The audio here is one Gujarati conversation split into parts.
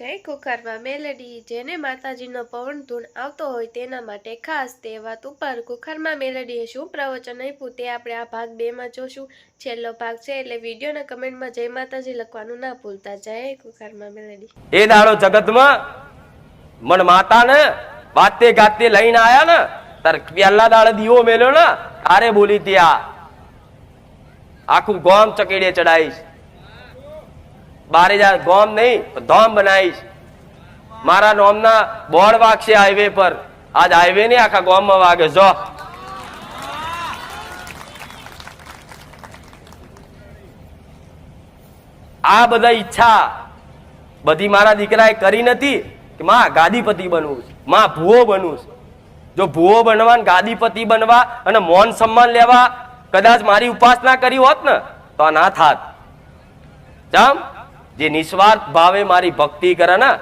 જય કુકરમાં મેલેડી, જેને માતાજીનો પવન ધૂન આવતો હોય તેના માટે ખાસ તે વાત ઉપર કુકરમાં મેલેડીએ શું પ્રવચન આપ્યું તે આપણે આ ભાગ બેમાં જોશું. છેલ્લો ભાગ છે એટલે વિડીયોના કમેન્ટમાં જય માતાજી લખવાનું ના ભૂલતા. જય કુકરમાં મેલેડી. એ દાડો જગતમાં મન માતાને વાતે ગાતે લઈને આયા ને, તાર પહેલા દાડે દીવો મેલ્યો ને, તારે બોલી ત્યાં. આખું ગોમ ચકેડીએ ચડાવીશ બારે જા ગોમ નહીં ધોમ બનાવીશ. મારા નોમના બોર્ડ વાગશે હાઈવે પર. આજ હાઈવે નહીં આખા ગોમમાં વાગે. જો. આ બધા ઈચ્છા બધી મારા દીકરાએ કરી નથી કે માં ગાદીપતિ બનવું છે. માં ભૂવો બનવું છે. જો ભૂવો બનવા ગાદીપતિ બનવા અને મૌન સન્માન લેવા કદાચ મારી ઉપાસના કરી હોત ને, તો ના થાત. જામ? જે નિસ્વાર્થ ભાવે મારી ભક્તિ કરે ને,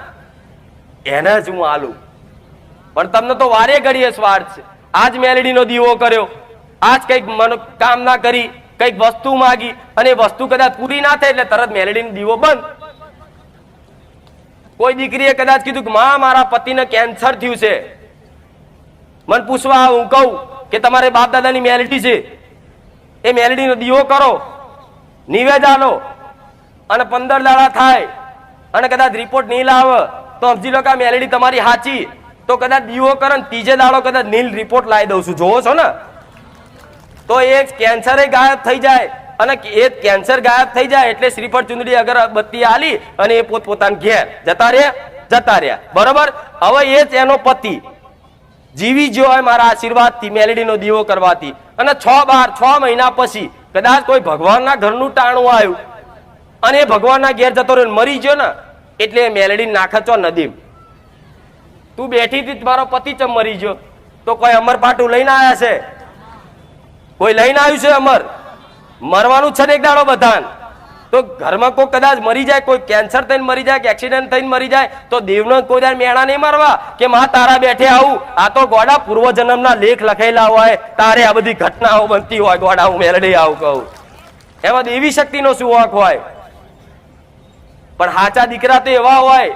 એને જ હું આલું. પણ તમને તો વારે ઘડીએ સ્વાર્થ છે. આજ મેલેડીનો દીવો કર્યો. આજ કંઈક મનોકામના કરી, કંઈક વસ્તુ માગી, અને વસ્તુ કદાચ પૂરી ના થાય એટલે તરત મેલેડીનો દીવો બંધ. કોઈ દીકરીએ કદાચ કીધું કે, માં, મારા પતિને કેન્સર થયું છે. મને પૂછવા હું કહું કે, તમારે બાપ દાદાની મેલેડી છે. એ મેલેડીનો દીવો કરો. નિવેદ આલો. અને પંદર દાડા થાય. અને કદાચ રિપોર્ટ નહીં લાવે તો સમજી લો કે આ તમારી સાચી તો કદાચ દીવો કરે ને ત્રીજે દાડો કદાચ નીલ રિપોર્ટ લાવી દઉં છું. જોવો છો ને? તો એ કેન્સરે ગાયબ થઈ જાય. અને એ કેન્સર ગાયબ થઈ જાય એટલે શ્રીફળ ચુંદડી અગરબત્તી આલી અને એ પોત પોતાના ઘેર. જતા રહ્યા જતા રહ્યા. બરોબર? હવે એ જ એનો પતિ. જીવી જ્યો હોય મારા આશીર્વાદથી, મેલેડીનો દીવો કરવાથી. અને છ બાર, છ મહિના પછી કદાચ કોઈ ભગવાનના ઘરનું ટાણું આવ્યું. અને એ ભગવાનના ઘેર જતો રહ્યો મરી ગયો ને, એટલે એ નાખચો નદીમ. તું બેઠી હતી મારો પતિ ચમ મરી ગયો? તો કોઈ અમર પાટું લઈને આવ્યા છે? કોઈ લઈને આવ્યું છે અમર? મરવાનું છે ને એક દાડો બધાન. તો ઘરમાં કોઈ કદાચ મરી જાય, કોઈ કેન્સર થઈને મરી જાય, કે એક્સિડન્ટ થઈને મરી જાય, તો દેવનો કોઈ દાડ મેળા નહીં મારવા કે માં તારા બેઠે આવું? આ તો ગોડા પૂર્વજન્મના લેખ લખેલા હોય, તારે આ બધી ઘટનાઓ બનતી હોય, ગોડા હું મેળડી આવું કહું. એમાં દેવી શક્તિનો શું વાંક હોય? પણ હાચા દીકરા તો એવા હોય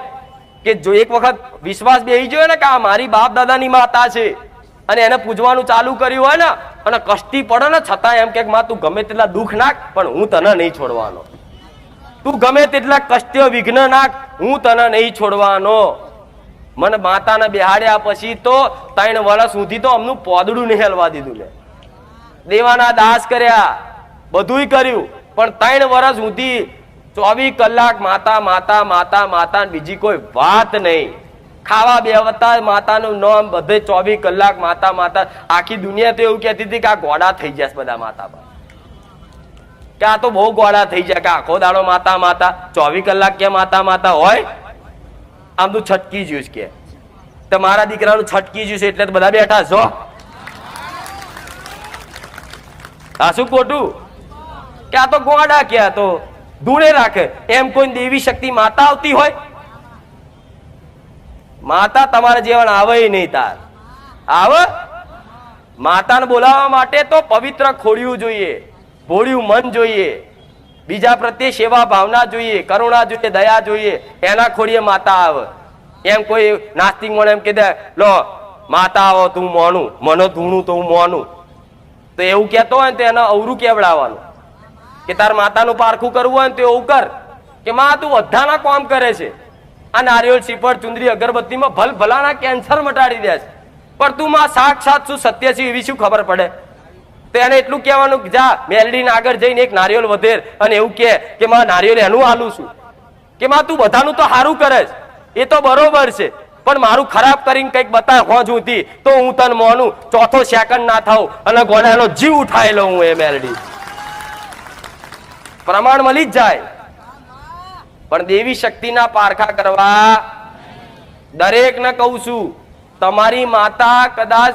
કે જો એક વખત વિશ્વાસ બેસી ગયો ને કે આ મારી બાપ દાદાની માતા છે અને એને પૂજવાનું ચાલુ કર્યું હોય ને, અને કષ્ટી પડે ને, છતાં એમ કે માં તું ગમે તેટલા દુઃખ નાખ, પણ હું તને નહીં છોડવાનો. તું ગમે તેટલા કષ્ટ્ય વિઘ્ન નાખ, હું તને નહીં છોડવાનો. મને માતાને બેહાડ્યા પછી તો ત્રણ વર્ષ સુધી તો અમનું પોદડું નહીં હલવા દીધું લે દેવાના દાસ કર્યા, બધુંય કર્યું, પણ ત્રણ વર્ષ સુધી ચોવીસ કલાક માતા માતા માતા માતા બીજી કોઈ વાત નહીં. ખાવા બેવતા માતાનું નામ બધે ચોવીસ કલાક માતા માતા. આખી દુનિયા તો એવું કહેતી હતી કે આ ગોડા થઈ જશે બધા માતા પર. કે આ તો બહુ ગોળા થઈ જાય કે આખો દાડો માતા માતા. ચોવીસ કલાક કે માતા માતા હોય? આમ તો છટકી જ્યું કે. તમારા દીકરાનું છટકી જ્યું છે એટલે બધા બેઠા છો. આ શું ખોટું? કે આ તો ગોડા કે આ તો ધૂળે રાખે. એમ કોઈ દેવી શક્તિ માતા આવતી હોય? માતા તમારા જીવન આવે નહીં તાર. આવે. માતાને બોલાવવા માટે તો પવિત્ર ખોડિયું જોઈએ, ભોળ્યું મન જોઈએ, બીજા પ્રત્યે સેવા ભાવના જોઈએ, કરુણા જોઈએ, દયા જોઈએ, એના ખોડીએ માતા આવે. એમ કોઈ નાસ્તિક મને એમ કીધે, લો, માતા આવો, તું મોનું. મનો ધૂણું તો હું મોનું. તો એવું કહેતો હોય ને તો એને અવરું કેવડાવવાનું. કે તાર માતાનું પારખું કરવું હોય ને તો એવું કર કે માં તું બધાના કામ કરે છે. આ નારિયેળ શ્રીફળ ચુંદરી, અગરબત્તીમાં ભલ ભલાના કેન્સર મટાડી દે છે. પણ તું માં સાક્ષાત શું સત્ય છે એવી શું ખબર પડે? તો એને એટલું કહેવાનું કે જા મેલડીને આગળ જઈને એક નારિયેળ વધેર અને એવું કહે કે માં નારિયેળ એનું હાલું છું. કે માં તું બધાનું તો સારું કરે છે. એ તો બરોબર છે. પણ મારું ખરાબ કરીને કંઈક બતાય હોજ હતી તો હું તને મોનું ચોથો સેકન્ડ ના થાઉં અને ગોડાનો જીવ ઉઠાયેલો હું એ મેલડી. પ્રમાણ મળી જ જાય. પણ દેવી શક્તિના પારખા કરવા દરેકને કહું છું, તમારી માતા કદાચ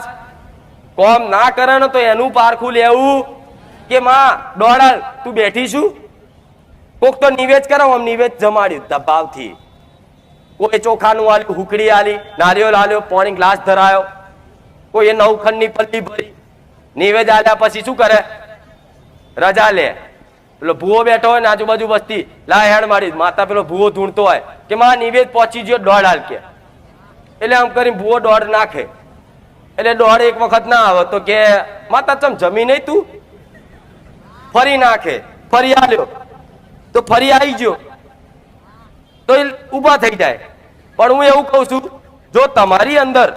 કોમ ના કરે ને તો એનું પારખું લેવું કે માં દોડા તું બેઠી છું? કોક તો નિવેદ કરો, આમ નિવેદ જમાડ્યું દબાવથી. કોઈ ચોખાનું આલ્યું, હુકડી આલી નારિયો આલ્યો, પોણી ગ્લાસ ધરાયો. કોઈ નવખંડની પલ્લી ભરી. નિવેદ આલ્યા પછી શું કરે? રજા લે. પેલો ભૂવો બેઠો હોય ને આજુબાજુ વસ્તી લા હેડ મારી, માતા પેલો ભૂવો ધૂણતો હોય, કે માં નિવેદ પહોંચી ગયો દોડ હાલ કે. એટલે આમ કરીને ભૂવો દોડ નાખે. એટલે દોડ એક વખત ના આવે તો કે, માતા, ચમ જમી નહીં તું? ફરી નાખે, ફરી આલ્યો. તો ફરી આવી ગયો તો એ ઊભા થઈ જાય. પણ હું એવું કહું છું, જો તમારી અંદર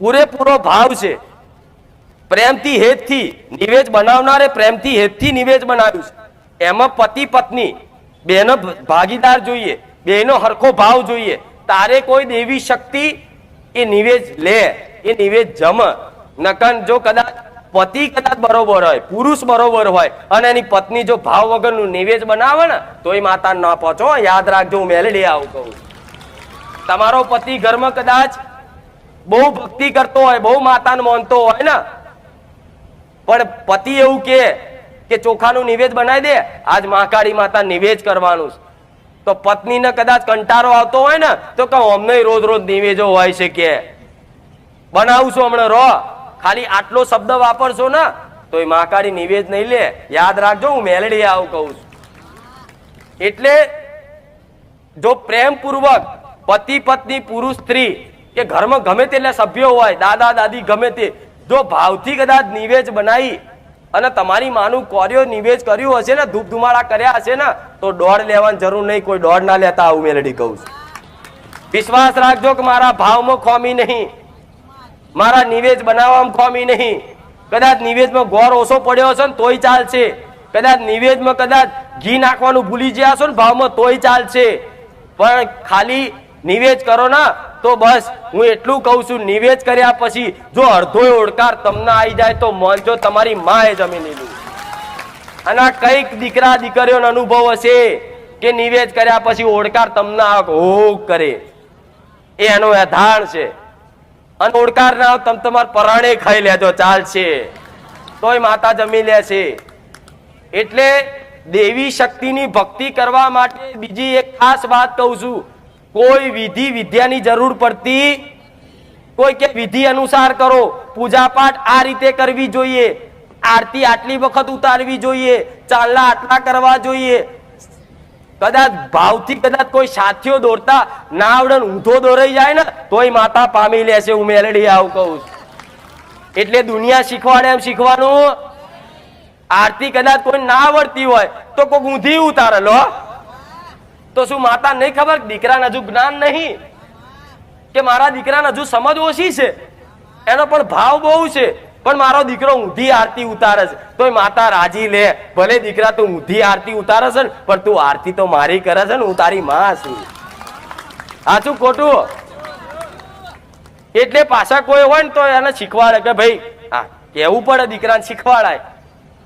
પૂરેપૂરો ભાવ છે પ્રેમથી હેતથી નિવેદ બનાવનારે પ્રેમથી હેતથી નિવેદ બનાવ્યું છે. એમાં પતિ પત્ની, બેનો ભાગીદાર જોઈએ, બેનો હરખો ભાવ જોઈએ. તારે કોઈ દેવી શક્તિ એ નિવેદ લે, એ નિવેદ જમ. નકન જો કદાચ પતિ કદાચ બરોબર હોય, પુરુષ બરોબર હોય, અને એની પત્ની જો ભાવ વગરનું નિવેદ બનાવે ને તો એ માતા ન પહોંચો. યાદ રાખજો, હું મેલડી આવું કહું તમારો પતિ ઘરમાં કદાચ બહુ ભક્તિ કરતો હોય, બહુ માતાને માનતો હોય ને પણ પતિ એવું કે કે ચોખાનું નિવેદ બનાવી દે, આજ મહાકાળી માતા નિવેદ કરવાનું છે. તો પત્નીને કદાચ કંટારો આવતો હોય ને, તો કહું, અમને રોજ રોજ નિવેજો હોય છે કે. બનાવું છું હમણાં, રો. ખાલી આટલો શબ્દ વાપરશો ને, તો એ મહાકાળી નિવેદ નહીં લે. યાદ રાખજો, હું મેલડી આવું કહું છું. એટલે જો પ્રેમપૂર્વક પતિ, પત્ની, પુરુષ, સ્ત્રી, કે ઘરમાં ગમે તેટલા સભ્યો હોય, દાદા, દાદી ગમે તે જો ભાવથી કદાચ નિવેજ બનાવી અને તમારી માનું કોર્યો નિવેજ કર્યું હશે ને ધૂપ ધુમાડા કર્યા હશે ને, તો દોડ લેવાની જરૂર નહીં, કોઈ દોડ ના લેતા આવું મેલડી કહું છું. વિશ્વાસ રાખજો કે મારા ભાવમાં ખોમી નહીં. મારા નિવેજ બનાવવામાં ખોમી નહીં. કદાચ નિવેજમાં ગોળ ઓછો પડ્યો હશે ને, તોય ચાલશે. કદાચ નિવેજમાં કદાચ ઘી નાખવાનું ભૂલી ગયા છો ને, ભાવમાં તોય ચાલશે. પણ ખાલી નિવેજ કરો ના તો બસ, હું એટલું કહું છું, નિવેદ કર્યા પછી જો અડધો ઓડકાર તમને આવી જાય તો માનજો તમારી માએ જમી લીધું. અને કંઈક દીકરા દીકરીઓનો અનુભવ હશે કે નિવેદ કર્યા પછી ઓડકાર તમને હો કરે. એ એનો આધાર છે. અને ઓડકાર ના તમે તમારા પરાણે ખાઈ લેજો ચાલશે તોય માતા જમી લે છે. એટલે દેવી શક્તિની ભક્તિ કરવા માટે બીજી એક ખાસ વાત કહું છું. કોઈ વિધિ વિદ્યાની જરૂર પડતી કોઈ કે વિધિ અનુસાર કરો. પૂજા પાઠ આ રીતે કરવી જોઈએ. આરતી આટલી વખત ઉતારવી જોઈએ. ચાલના આટલા કરવા જોઈએ. કદાચ ભાવથી કદાચ કોઈ સાથીઓ દોરતા ના આવડે ઊંધો દોરાઈ જાય ને, તોય માતા પામી લેશે, હું મેલડી આવું કહું. એટલે દુનિયા શીખવાડે એમ શીખવાનું. આરતી કદાચ કોઈ ના આવડતી હોય, તો કોઈ ઊંધી ઉતારે, લો. તો શું માતા નહીં ખબર? દીકરાને હજુ જ્ઞાન નહીં. કે મારા દીકરાને હજુ સમજ ઓછી છે? એનો પણ ભાવ બહુ છે. પણ મારો દીકરો ઊંધી આરતી ઉતારે છે. તોય માતા રાજી લે. ભલે દીકરા તું ઊંધી આરતી ઉતારે છે ને, પણ તું આરતી તો મારી કરે છે ને, હું તારી માં છું. સાચું ખોટું? એટલે પાછા કોઈ હોય ને તો એને શીખવાડે કે ભાઈ, હા, કેવું પડે દીકરાને શીખવાડાય.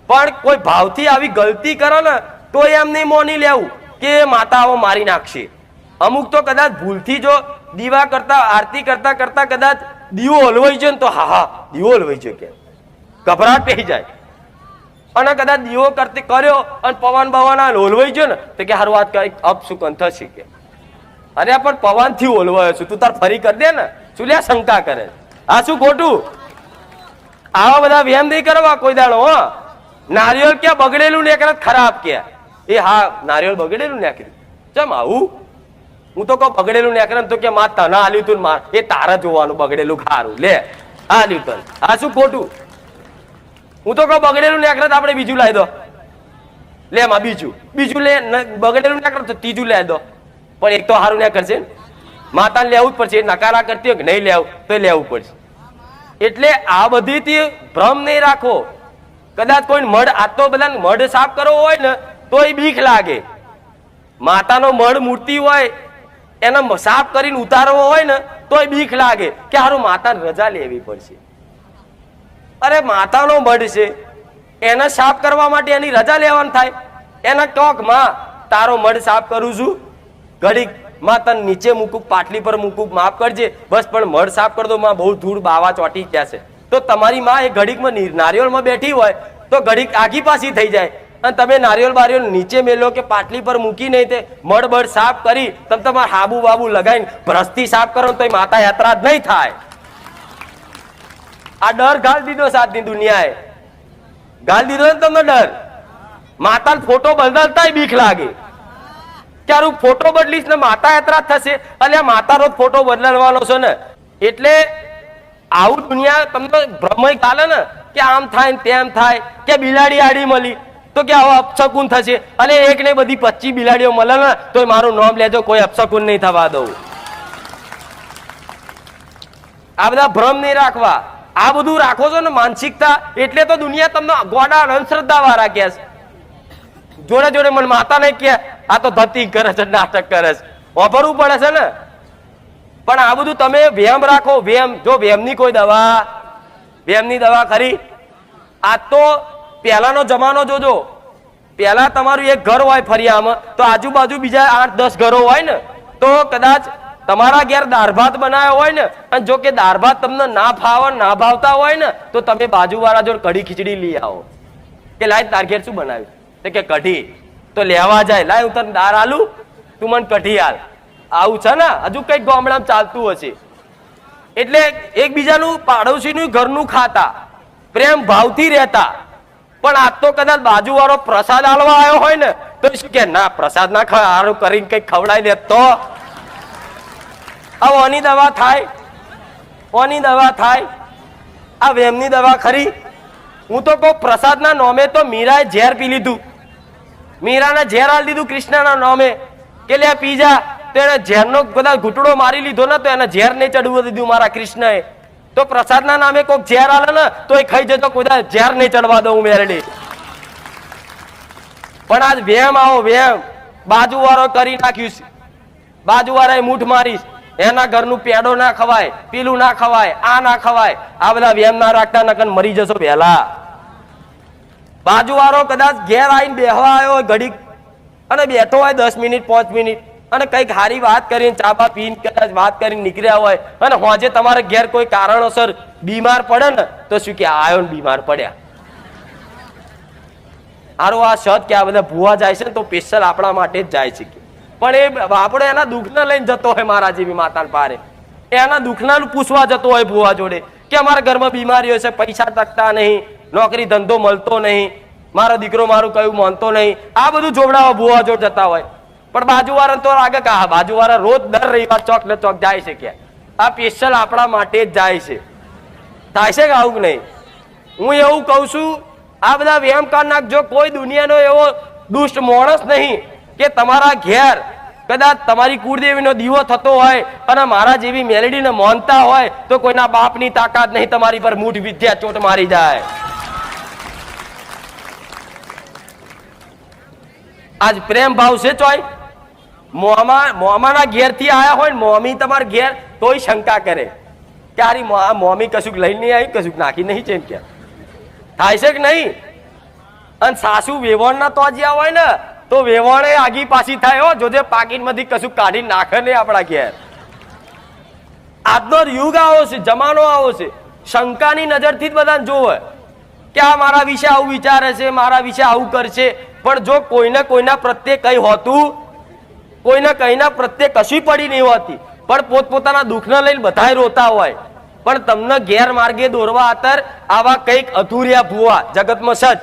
પણ કોઈ ભાવથી આવી ગલતી કરે ને તો એમ નહીં મોની લેવું. કે માતાઓ મારી નાખશે. અમુક તો કદાચ ભૂલથી જો દીવા કરતા, આરતી કરતા કરતા કદાચ દીવો હલવાઈ જાય ને તો હા હા, દીવો હલવાઈ જાય કે. ગભરાટ થઈ જાય. અને કદાચ દીવો કરતી કર્યો અને પવન બવન હોલવાઈ ગયો ને, તો કે હારું વાત કઈ અપસુકન થશે કે. અરે પણ પવનથી ઓલવાયો છું. તું તાર ફરી કરી દે ને. શું લે શંકા કરે? આ શું ખોટું? આવા બધા વ્યમ નહીં કરવા કોઈ દાડો, હો. નારિયેળ ક્યાં બગડેલું ને કરે ખરાબ કે. એ હા, નારિયેળ બગડેલું ને ચમ આવું? હું તો કહું બગડેલું ને કરે તો કે માં તને આલ્યું તું માં એ તારા જોવાનું બગડેલું ખારું. લે આલ્યું તને. આ શું ખોટું? હું તો કહું બગડેલું ને કરે આપણે બીજું લાવી દો. લે માં બીજું. બીજું લે બગડેલું ના કરે તો ત્રીજું લાવી દો. પણ એક તો સારું ના કરશે ને. માતાને લેવું જ પડશે. એ નકારા કરતી હોય કે નહીં લેવું, તો લેવું પડશે. એટલે આ બધીથી ભ્રમ નહીં રાખો. કદાચ કોઈ મઢ, આ તો બધા મઢ સાફ કરવો હોય ને તો એ બીક લાગે. માતાનો મઢ મૂર્તિ હોય, એને સાફ કરીને ઉતારવો હોય ને, તોય બીક લાગે કે હારું માતાને રજા લેવી પડશે. અરે માતાનો મઢ છે, એને સાફ કરવા માટે એની રજા લેવાની થાય. એના ટોકમાં તારો મઢ સાફ કરું છું. ઘડીકમાં તને નીચે મૂકું, પાટલી પર મૂકું, માફ કરજે. બસ, પણ મઢ સાફ કરી દો, માં બહુ ધૂળ બાવા ચોટી ગયા છે. તો તમારી માં એ ઘડીકમાં નારિયેળમાં બેઠી હોય, તો ઘડીક આગી પાછી થઈ જાય. અને તમે નારિયેળ બારિયેળ નીચે મેલો કે પાટલી પર મૂકી નહીં તે મઢ બળ સાફ કરી, તમે તમારે હાબુ બાબુ લગાવીને ભ્રસ્તી સાફ કરો તો માતા યાત્રા જ નહીં થાય. આ ડર ગાળ દીધો સાતની દુનિયાએ. ગાળ દીધો ને તમને ડર? માતા ફોટો બદલતાય બીક લાગે. ત્યારે હું ફોટો બદલીશ ને માતા યાત્રા થશે, અને આ માતાનો ફોટો બદલવાનો છે ને. એટલે આવું દુનિયા તમને ભ્રમય ચાલે ને, કે આમ થાય ને તેમ થાય, કે બિલાડી આડી મળી તો કે આવો અપશકુન થશે. અને એક ને બધી પચીસ બિલાડીઓ મળે ને તો મારું નામ લેજો, કોઈ અપશકુન નહીં થવા દઉં. આ બધા ભ્રમ નહીં રાખવા. આ બધું રાખો છો ને માનસિકતા, એટલે તો દુનિયા તમને ગોડા અંધશ્રદ્ધા વાળા કે જોડે જોડે મને માતા નહીં કે આ તો ધતી કરે છે, નાટક કરે છે. વાપરવું પડે છે ને. પણ આ બધું તમે વ્યાયામ રાખો, વ્યાયામ, જો વ્યાયામની કોઈ દવા, વ્યાયામની દવા ખરી? આ તો પહેલાનો જમાનો જોજો. પહેલા તમારું એક ઘર હોય ફરિયામાં તો આજુબાજુ બીજા આઠ, દસ ઘરો હોય ને, તો કદાચ તમારા ઘેર દાળ ભાત બનાવ્યો હોય ને, અને જો કે દાળ ભાત તમને ના ફાવે, ના ભાવતા હોય ને, તો તમે બાજુવાળા જોડે કઢી ખીચડી લઈ આવો. કે લાય તાર ઘેર શું બનાવ્યું? તો કે કઢી. તો લેવા જાય, લાય હું તને દાળ આલું, તું મને કઢી હાલ આવું છે ને, હજુ કંઈક ગામડામાં ચાલતું હશે. એટલે એકબીજાનું પાડોશીનું ઘરનું ખાતા, પ્રેમ ભાવથી રહેતા. પણ આજ તો કદાચ બાજુવાળો પ્રસાદ આલવા આવ્યો હોય ને, તો શું કે, ના, પ્રસાદ ના ખાય કરીને કઈ ખવડાવી દે તો. આ ઓની દવા થાય, ઓની દવા થાય, આ વેમની દવા ખરી. હું તો કહું, પ્રસાદના નોમે તો મીરાએ ઝેર પી લીધું. મીરાને ઝેર આલી દીધું કૃષ્ણના નોમે. કે લે પી જા તો એને ઝેરનો કદાચ ઘૂંટડો મારી લીધો ને, તો એને ઝેર નહીં ચડવું દીધું મારા કૃષ્ણએ. તો પ્રસાદના નામે કોઈક ઝેર આલે ને તો એ ખાઈ જતો કોઈ ઝેર નહીં ચડવા દઉં મેરડી. પણ આજ વેમ આવો, વેમ. બાજુવાળો કરી નાખ્યું બાજુવાળાએ મૂઠ મારીશ એના ઘરનું પેડો ના ખવાય, પીલું ના ખવાય, આ ના ખવાય. આ બધા વેમ ના રાખતા નકન મરી જશો પહેલા બાજુવાળો કદાચ ઘેર આવીને બેહવા આવ્યો ઘડીક. અને બેઠો હોય દસ મિનિટ, પાંચ મિનિટ. અને કંઈક હારી વાત કરીને ચાબા પીને કદાચ વાત કરીને નીકળ્યા હોય અને હોજે તમારે ઘેર કોઈ કારણોસર બીમાર પડે ને, તો શું કે આયો બીમાર પડ્યા. આરો આ શત કે આ બધા ભૂવા જાય છે ને, તો સ્પેશિયલ આપણા માટે જ જાય છે. પણ એ આપણે એના દુઃખને લઈને જતો હોય મારા જેવી માતાને પારે. એના દુઃખના પૂછવા જતો હોય ભૂવા જોડે કે અમારા ઘરમાં બીમારીઓ છે, પૈસા તકતા નહીં, નોકરી ધંધો મળતો નહીં, મારો દીકરો મારું કયું માનતો નહીં. આ બધું જોવડાવા ભૂવા જોડ જતા હોય. પણ બાજુવાળા તો આગળ કા બાજુવાળા રોજ દર રવિવાર ચોક ને ચોક જાય છે કે. આ સ્પેશિયલ આપણા માટે જ જાય છે. થાય છે કે આવું કે નહીં? હું એવું કહું છું, આ બધા વ્યાયામ કાર નાખજો કોઈ દુનિયાનો એવો દુષ્ટ માણસ નહીં કે તમારા ઘેર કદાચ તમારી કુળદેવીનો દીવો થતો હોય અને મારા જેવી મેલેડીને માનતા હોય તો કોઈના બાપની તાકાત નહીં તમારી પર મૂઠ વિદ્યા ચોટ મારી જાય. આજ પ્રેમ ભાવ છે ચોય? મોમા મોમાના ઘેરથી આવ્યા હોય ને મોમી તમારા ઘેર, તોય શંકા કરે. કે આરી મોમી કશુંક લઈને નહીં આવી કશુંક નાખી નહીં છે એમ કે. થાય છે કે નહીં? અને સાસુ વેવણના તો જ્યાં હોય ને, તો વેવણે આગી પાછી થાય હો, જોજે પાકીટમાંથી કશું કાઢી નાખે નહીં આપણા ઘેર. આજનો યુગ આવો છે, જમાનો આવો છે. શંકાની નજરથી જ બધાને જોવે. કે આ મારા વિશે આવું વિચારે છે, મારા વિશે આવું કરશે. પણ જો કોઈને કોઈના પ્રત્યે કંઈ હોતું કોઈને કઈના પ્રત્યે કશી પડી નહીં હોતી. પણ પોતપોતાના દુઃખને લઈને બધા રોતા હોય. પણ તમને ગેરમાર્ગે દોરવા આતર આવા કંઈક અધૂર્યા ભૂવા, જગતમાં સજ.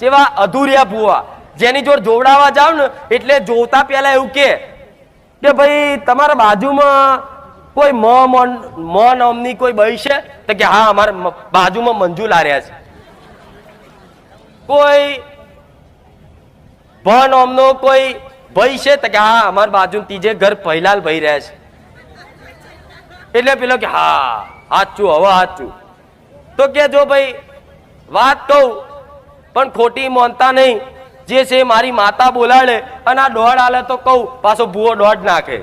જેવા અધૂર્યા ભૂવા. જેની જોડ જોવડાવા જાવ ને, એટલે જોતા પહેલા એવું કે કે ભાઈ તમારા બાજુમાં કોઈ મ મ નામની કોઈ બઈ છે? તો કે હા, અમારા બાજુમાં મંજુ લાર્યા છે. કોઈ ભ નામનો કોઈ ભાઈ છે તો કે હા, અમાર બાજુ ત્રીજે ઘર પહેલાલ ભાઈ રહે છે. એટલે પેલો કે હા સાચું હવે સાચું તો કે જો ભાઈ, વાત કહું, પણ ખોટી માનતા નહીં. જે છે મારી માતા બોલાડે અને આ દોડ આલે તો કહું, પાછો ભૂવો દોડ નાખે.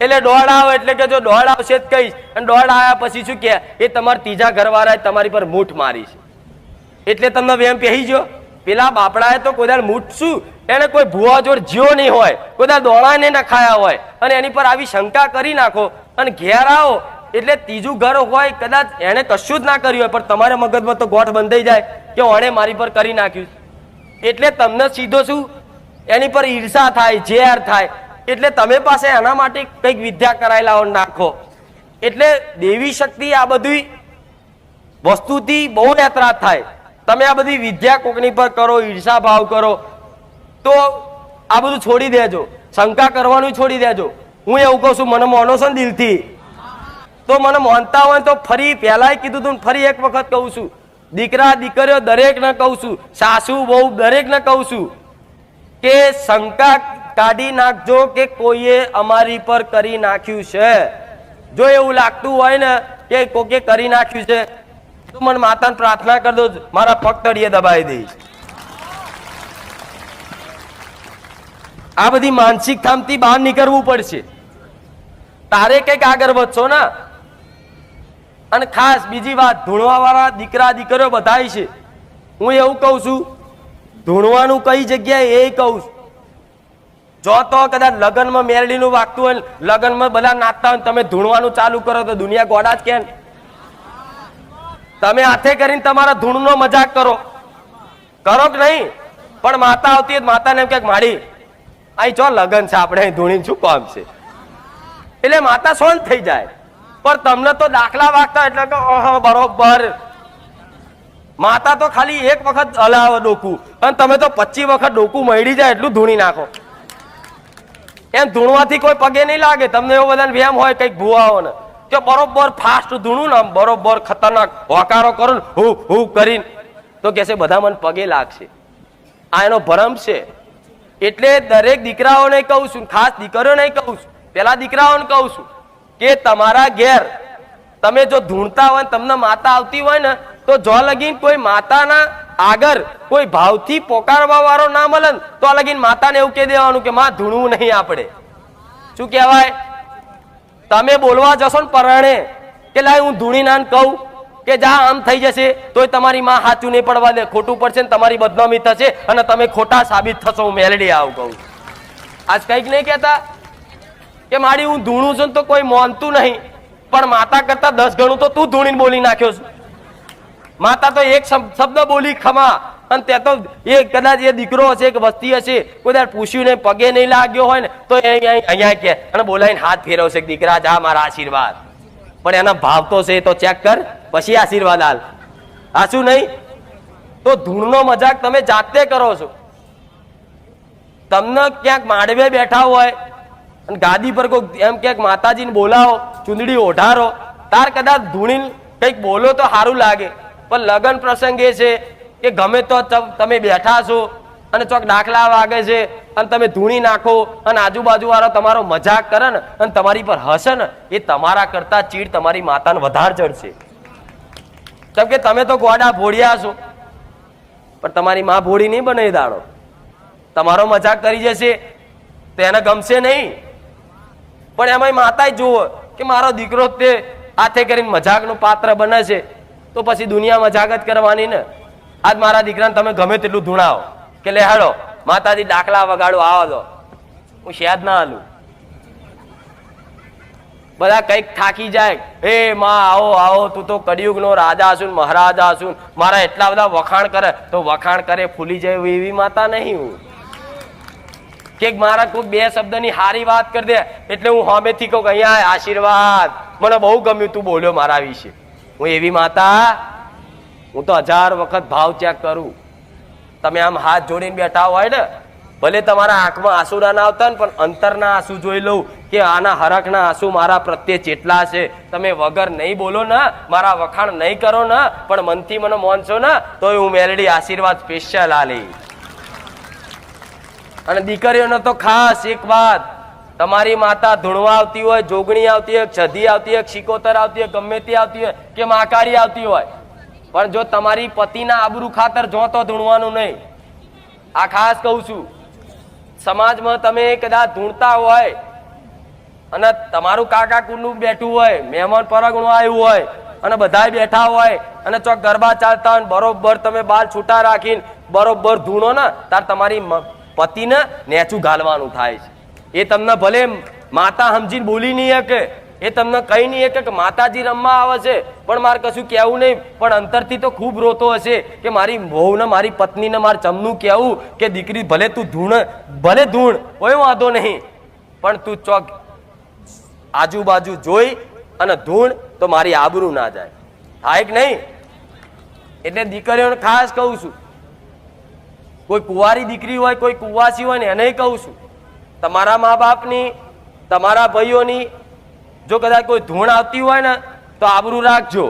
એટલે દોડ આવે એટલે કે જો દોડ આવશે જ કહીશ. અને દોડ આવ્યા પછી શું કે, એ તમારા ત્રીજા ઘરવાળાએ તમારી પર મૂઠ મારી છે. એટલે તમને વેમ પહેરી ગયો? પેલા બાપડાએ તો કોઈ મૂઠ એને કોઈ ભૂવા જોડ જ્યો નહીં હોય. કોઈ દાડ દોડાને નખાયા ખાયા હોય. અને એની પર આવી શંકા કરી નાખો. અને ઘેર આવો. એટલે ત્રીજું ઘર હોય કદાચ એને કશું જ ના કર્યું હોય, પણ તમારા મગજમાં તો ગોઠ બંધાઈ જાય કે ઓણે મારી પર કરી નાખ્યું. એટલે તમને સીધો શું? એની પર ઈર્ષા થાય, ઝેર થાય. એટલે તમે પાસે એના માટે કંઈક વિદ્યા કરાયેલા હોય નાખો. એટલે દેવી શક્તિ આ બધી વસ્તુથી બહુ એતરાજ થાય. તમે આ બધી વિદ્યા કોકની પર કરો, ઈર્ષા ભાવ કરો, તો આ બધું છોડી દેજો. શંકા કરવાનું છોડી દેજો. હું એવું કહું છું, મને માનો છો ને દિલથી. તો મને માનતા હોય તો ફરી પહેલાંય કીધું તું ફરી એક વખત કહું છું. દીકરા, દીકરીઓ દરેકને કહું છું. સાસુ, બહુ દરેકને કહું છું કે શંકા કાઢી નાખજો કે કોઈએ અમારી પર કરી નાખ્યું છે. જો એવું લાગતું હોય ને કે કોકે કરી નાખ્યું છે તો મને માતાને પ્રાર્થના કરી દઉં મારા પગ તળીએ દબાવી દઈશ. આ બધી માનસિક થામથી બહાર નીકળવું પડશે. તારે કંઈક આગળ વધશો ને. અને ખાસ બીજી વાત ધૂણવા વાળા દીકરા દીકરીઓ બધાય છે. હું એવું કહું છું, ધૂણવાનું કઈ જગ્યાએ એ કહું છું. જો તો કદાચ લગ્નમાં મેરડીનું વાગતું હોય લગ્નમાં બધા નાચતા હોય તમે ધૂણવાનું ચાલુ કરો તો દુનિયા ગોડા જ કેમ? તમે હાથે કરીને તમારા ધૂણનો મજાક કરો. કરો કે નહીં? પણ માતા આવતી માતાને એમ ક્યાંક માડી, અહીં જો લગન છે? આપણે અહીં ધૂણી શું કામ છે? એટલે માતા શાંત થઈ જાય. પણ તમને તો દાખલા વાગતા એટલે કે બરોબર. માતા તો ખાલી એક વખત હલાવે ડોકું. અને તમે તો પચીસ વખત ડોકું મળી જાય એટલું ધૂણી નાખો. એમ ધૂણવાથી કોઈ પગે નહીં લાગે. તમને એવો બધાને વ્યાયામ હોય કંઈક ભૂવાઓને. કે બરોબર ફાસ્ટ ધૂણું ને બરોબર ખતરનાક હોકારો કરું હુ, હું કરીને. તો કહેશે બધા મને પગે લાગશે. આ એનો ભરમ છે. એટલે દરેક દીકરાઓને કહું છું, ખાસ દીકરીઓને કહું છું, પેલા દીકરાઓને કહું છું કે તમારા ઘેર તમે જો ધૂણતા હોય તમને માતા આવતી હોય ને, તો જો લગીન કોઈ માતાના આગળ કોઈ ભાવથી પોકારવા વાળો ના મળે તો લગીન માતાને એવું કહી દેવાનું કે, માં, ધૂણવું નહીં આપણે. શું કહેવાય? તમે બોલવા જશો ને પરાણે, કે લાય હું ધૂણી નાન કહું, કે જા આમ થઈ જશે, તોય તમારી માં સાચું નહીં પડવા દે. ખોટું પડશે ને તમારી બદનામી થશે અને તમે ખોટા સાબિત થશો, હું મેલડી આવું કહું. આજ કંઈક નહીં કહેતા કે મારી હું ધૂણું છું તો કોઈ માનતું નહીં, પણ માતા કરતા દસ ગણું તો તું ધૂણીને બોલી નાખ્યો છું. માતા તો એક શબ્દ બોલી ખમા અને તે તો એ કદાચ એ દીકરો હશે કે વસ્તી હશે, કોઈ પૂછ્યું નહીં પગે નહીં લાગ્યો હોય ને, તો અહીંયા કે અને બોલાવીને હાથ ફેરવશે દીકરા, જા મારા આશીર્વાદ. પણ એના ભાવ તો છે તો ચેક કર, પછી આશીર્વાદ હાલ આ શું નહીં? તો ધૂળનો મજાક તમે જાતે કરો છો. તમને ક્યાંક માંડવે બેઠા હોય અને ગાદી પર કોઈ એમ ક્યાંક માતાજીને બોલાવો, ચૂંદડી ઓઢારો, તાર કદાચ ધૂણીને કંઈક બોલો તો સારું લાગે. પણ લગ્ન પ્રસંગ એ છે કે ગમે તો તમે બેઠા છો અને ચોક દાખલા વાગે છે અને તમે ધૂણી નાખો અને આજુબાજુ વાળો તમારો મજાક કરે ને અને તમારી પર હસે ને, એ તમારા કરતા ચીડ તમારી માતાને વધારે ચડશે. કેમ કે તમે તો ગોડા ભોળ્યા છો, પણ તમારી માં ભોળી નહીં બને દાડો. તમારો મજાક કરી જશે, તો એને ગમશે નહીં. પણ એમાં માતા જુઓ કે મારો દીકરો તે હાથે કરીને મજાકનું પાત્ર બને છે, તો પછી દુનિયા મજાક જ કરવાની ને. આજ મારા દીકરાને તમે ગમે તેટલું ધૂણાવો કે લે હાલો, માતાજી દાખલા વગાડો, આવો દો હું શેદ ના હાલું. બધા કંઈક થાકી જાય. એ માં, આવો આવો, તું તો કળિયુગનો રાજા હશું મહારાજા હશું મારા એટલા બધા વખાણ કરે, તો વખાણ કરે, ફૂલી જાય એવી- માતા નહીં હું. કે મારા કોઈ બે શબ્દની સારી વાત કરી દે, એટલે હું હોમેથી કહું અહીંયા આશીર્વાદ. મને બહુ ગમ્યું તું બોલ્યો મારા વિશે. હું એવી માતા હું તો હજાર વખત ભાવ ચેક કરું. તમે આમ હાથ જોડીને બેઠા હોય ને, ભલે તમારા આંખમાં આંસુ ના આવતા ને, પણ અંતરના આંસુ જોઈ લઉં કે આના હરખના આંસુ મારા પ્રત્યે ચેટલા છે. તમે વગર નહીં બોલો ને, મારા વખાણ નહીં કરો ને, પણ મનથી મને માનશો ને, તોય હું મેલડી આશીર્વાદ સ્પેશિયલ આલી અને દીકરીઓને તો ખાસ એક વાત, તમારી માતા ધૂણવા આવતી હોય, જોગણી આવતી હોય, છધી આવતી હોય, શિકોતર આવતી હોય, ગમે તે આવતી હોય, કે માકારી આવતી હોય પણ જો તમારી પતિના આબરૂ ખાતર જો તો ધૂણવાનું નહીં. આ ખાસ કહું છું, સમાજમાં તમે કદાચ ધૂણતા હોય અને તમારું કાકા કુંડું બેઠું હોય, મહેમાન પરગણું આવ્યું હોય અને બધા બેઠા હોય અને ચોક ગરબા ચાલતા હોય બરોબર તમે બાલ છૂટા રાખીને બરોબર ધૂણો ને, તાર તમારી પતિને નેચું ગાલવાનું થાય છે. એ તમને ભલે માતા સમજીને બોલી નહીં શકે એ તમને કઈ નહીં એક માતાજી રમવા આવે છે. પણ મારે કશું કહેવું નહીં. પણ અંતરથી તો ખૂબ રોતો હશે કે મારી વહુને, મારી પત્નીને મારે ચમનું કહેવું કે દીકરી ભલે તું ધૂણ, ભલે ધૂણ, કોઈ વાંધો નહીં. પણ તું ચોક આજુબાજુ જોઈ અને ધૂણ તો મારી આબરૂ ના જાય. હા એક નહીં? એટલે દીકરીઓને ખાસ કહું છું. કોઈ કુંવારી દીકરી હોય, કોઈ કુવાસી હોય ને એને કહું છું. તમારા મા બાપની તમારા ભાઈઓની જો કદાચ કોઈ ધૂણ આવતી હોય ને તો આબરૂ રાખજો.